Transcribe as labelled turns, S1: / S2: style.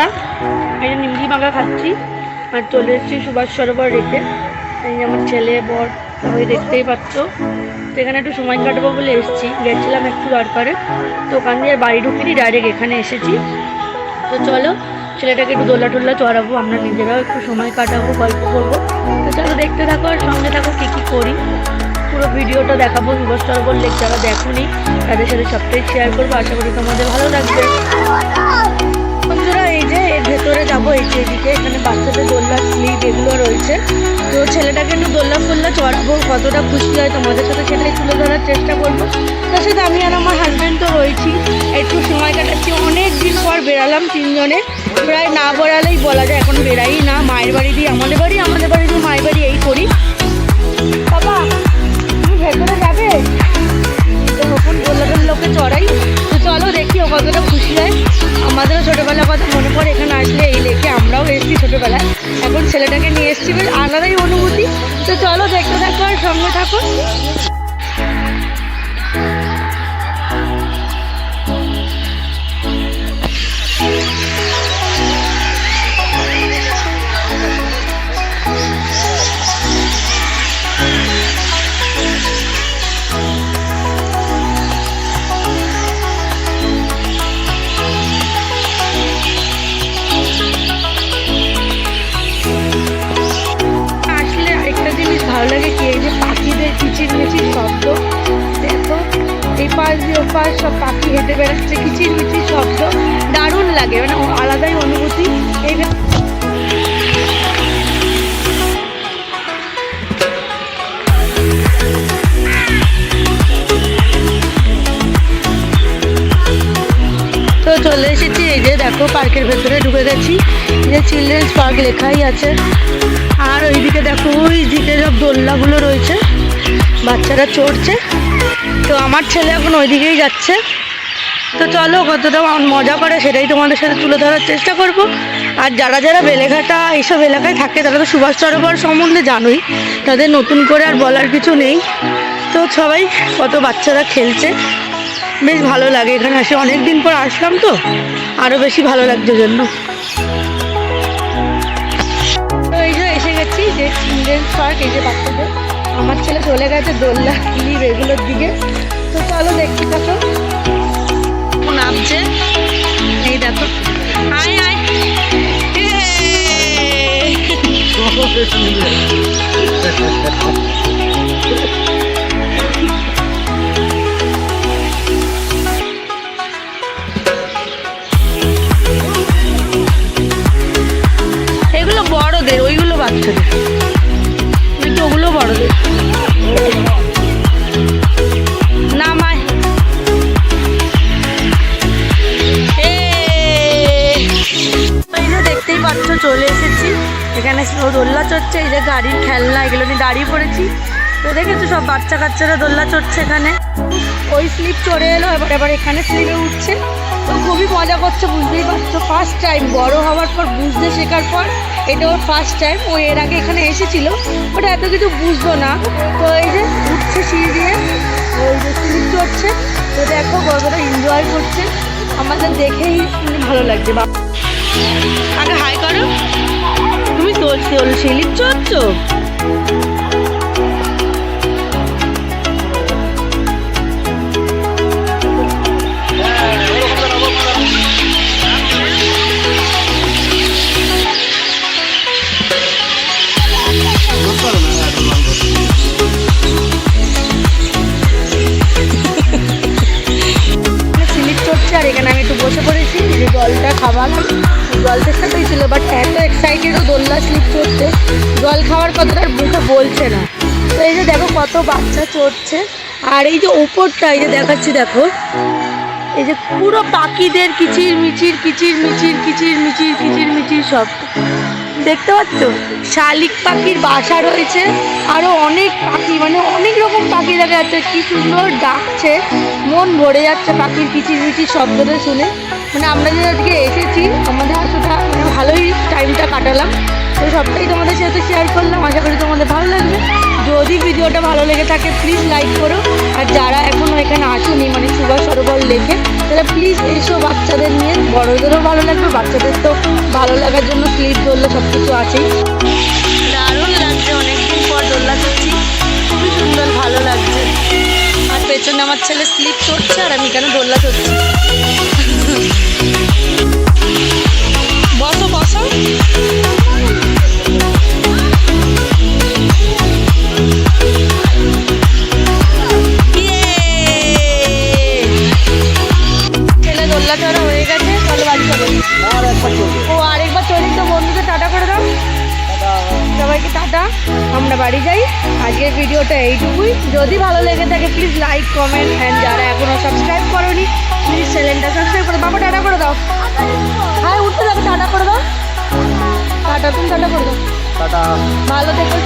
S1: বন্ধুরা এই নিমকি মাখা খাচ্ছি আর চলে এসেছি সুভাষ সরোবর রেখে। এই আমার ছেলে, বর, সবাই দেখতেই পাচ্ছ। তো এখানে একটু সময় কাটাবো বলে এসেছি। গেছিলাম একটু দরকারে। তো ওখান দিয়ে বাড়ি ঢুকিনি ডাইরেক্ট এখানে এসেছি। তো চলো, ছেলেটাকে একটু দোলা টোলা চড়াবো। আমরা নিজেরাও একটু সময় কাটাবো, গল্প করব। তো চলো দেখতে থাকো আর সঙ্গে থাকো কী কী করি। পুরো ভিডিওটা দেখাবো। সুভাষ সরোবর লেক যারা দেখোনি, তাদের সাথে সবটাই শেয়ার করব। আশা করি তোমাদের ভালো লাগবে। এর ভেতরে যাব এই এদিকে। এখানে বাচ্চাদের দোলনা, স্লিপ এগুলো রয়েছে। তো ছেলেটাকে একটু দোলনা ফোল্লা চড়াবো কতটা খুশি হয় তোমাদের সাথে সেটাই তুলে ধরার চেষ্টা করব। তার সাথে আমি আর আমার হাজব্যান্ড তো রয়েছি। একটু সময় কাটাচ্ছি। অনেক দিন পর বেরালাম তিনজনে। প্রায় না বেড়ালেই বলা যায়, এখন বেরাই না। মায়ের বাড়ি দিয়ে আমাদের বাড়ি আমাদের বাড়ি দিয়ে মায়ের বাড়ি এই করি। বাবা, তুমি ভেতরে যাবে? তো নতুন গোল্লাপের লোকে চড়াই। তো চলো দেখি ও কতটা আমাদেরও ছোটোবেলার কথা মনে পড়ে, এখানে আসলে এই লেকে আমরাও এসেছি ছোটোবেলায়। এখন ছেলেটাকে নিয়ে এসেছি, বেশ আলাদাই অনুভূতি। তো চলো দেখতে থাকো আর সঙ্গে থাকো। পাশ দিয়ে ও পাশ সব পাখি হেঁটে বেড়াচ্ছে, কিচির মিচির শব্দ। দারুণ লাগে মানে আলাদাই অনুভূতি। এই তো চলে এসেছি, এই যে দেখো, পার্কের ভেতরে ঢুকে গেছি। যে চিলড্রেন্স পার্ক লেখাই আছে। আর ওইদিকে দেখো, ওই দিকে সব দোলনাগুলো রয়েছে। বাচ্চারা চড়ছে। তো আমার ছেলে এখন ওইদিকেই যাচ্ছে। তো চলো কতটা মজা করে সেটাই তোমাদের সাথে তুলে ধরার চেষ্টা করব। আর যারা যারা বেলেঘাটা এইসব এলাকায় থাকে, তারা তো সুভাষ সরোবর সম্বন্ধে জানোই। তাদের নতুন করে আর বলার কিছু নেই। তো সবাই কত বাচ্চারা খেলছে। বেশ ভালো লাগে এখানে আসে অনেক দিন পর আসলাম তো। আরও বেশি ভালো লাগছে জন্য। এই যে এসে গেছি, যে চিলড্রেন্স পার্ক, এই যে বাচ্চাদের। আমার ছেলে চলে গেছে দোল্লা ক্লিপ এগুলোর দিকে। তো চলো দেখতে থাকো। নামছে। এই দেখো। আয়! এগুলো বড়দের, ওইগুলো বাচ্চাদের। চলে এসেছি। এখানে দোল্লা চড়ছে, এই যে গাড়ির খেলনা, এগুলো নিয়ে দাঁড়িয়ে পড়েছি। তো দেখেছ, সব বাচ্চা কাচ্চারা দোল্লা চড়ছে এখানে। ওই স্লিপ চড়ে এলো, এবার এবার এখানে স্লিপে উঠছে। তো খুবই মজা করছে, বুঝতেই পারছ। ফার্স্ট টাইম বড় হওয়ার পর বুঝতে শেখার পর এটা ওর ফার্স্ট টাইম ও এর আগে এখানে এসেছিল ওটা এত কিছু বুঝতো না। তো এই যে উঠছে সিঁড়ি দিয়ে, ওই যে স্লিপ চড়ছে। তো দেখো কতটা এনজয় করছে। আমাদের দেখেই ভালো লাগছে। বা আগে হাই করো। তুমি তোল স্লিপ চড়ছো? জল তেষ্টাতেই ছিল বাট এত এক্সাইটেড ও দোল্লা স্লিপ চড়ছে জল খাওয়ার কথাটা মুখে বলছে না। তো এই যে দেখো কত বাচ্চা চড়ছে, আর এই যে ওপরটা এই যে দেখাচ্ছি দেখো, এই যে পুরো পাখিদের কিচির মিচির কিচির মিচির কিচির মিচির কিচির মিচির সব। দেখতে পাচ্ছ? শালিক পাখির বাসা রয়েছে আরও অনেক পাখি মানে অনেক রকম পাখি দেখা যাচ্ছে, কী সুন্দর ডাকছে, মন ভরে যাচ্ছে পাখির কিচির মিচির শব্দটা শুনে। মানে আমরা যে আজকে এসেছি, আমাদের আসলে মানে ভালোই টাইমটা কাটালাম। তো সবটাই তোমাদের সাথে শেয়ার করলাম। আশা করি তোমাদের ভালো লাগবে। যদি ভিডিওটা ভালো লেগে থাকে প্লিজ লাইক করো। আর যারা এখনও এখানে আসুনি মানে সুভাষ সরোবর লেকে, তাহলে প্লিজ এইসব বাচ্চাদের নিয়ে। বড়োদেরও ভালো লাগবে, বাচ্চাদের তো ভালো লাগার জন্য স্লিপ দোল্লা সব কিছু আছেই। দারুণ লাগছে, অনেকদিন পর দোল্লা চড়ছি খুবই সুন্দর, ভালো লাগছে। আর পেছনে আমার ছেলে স্লিপ চড়ছে আর আমি কেন দোল্লা চড়ছি আমরা বাড়ি যাই। আজকের ভিডিওটা এইটুকুই। যদি ভালো লেগে থাকে প্লিজ লাইক কমেন্ট অ্যান্ড যারা এখনও সাবস্ক্রাইব করনি প্লিজ চ্যানেলটা সাবস্ক্রাইব করে বাবা টাটা করে দাও। হ্যাঁ উঠতে যাবে টাটা করে দাও। টাটা তুমি টাটা করে দাও।
S2: টাটা।
S1: ভালো থেকো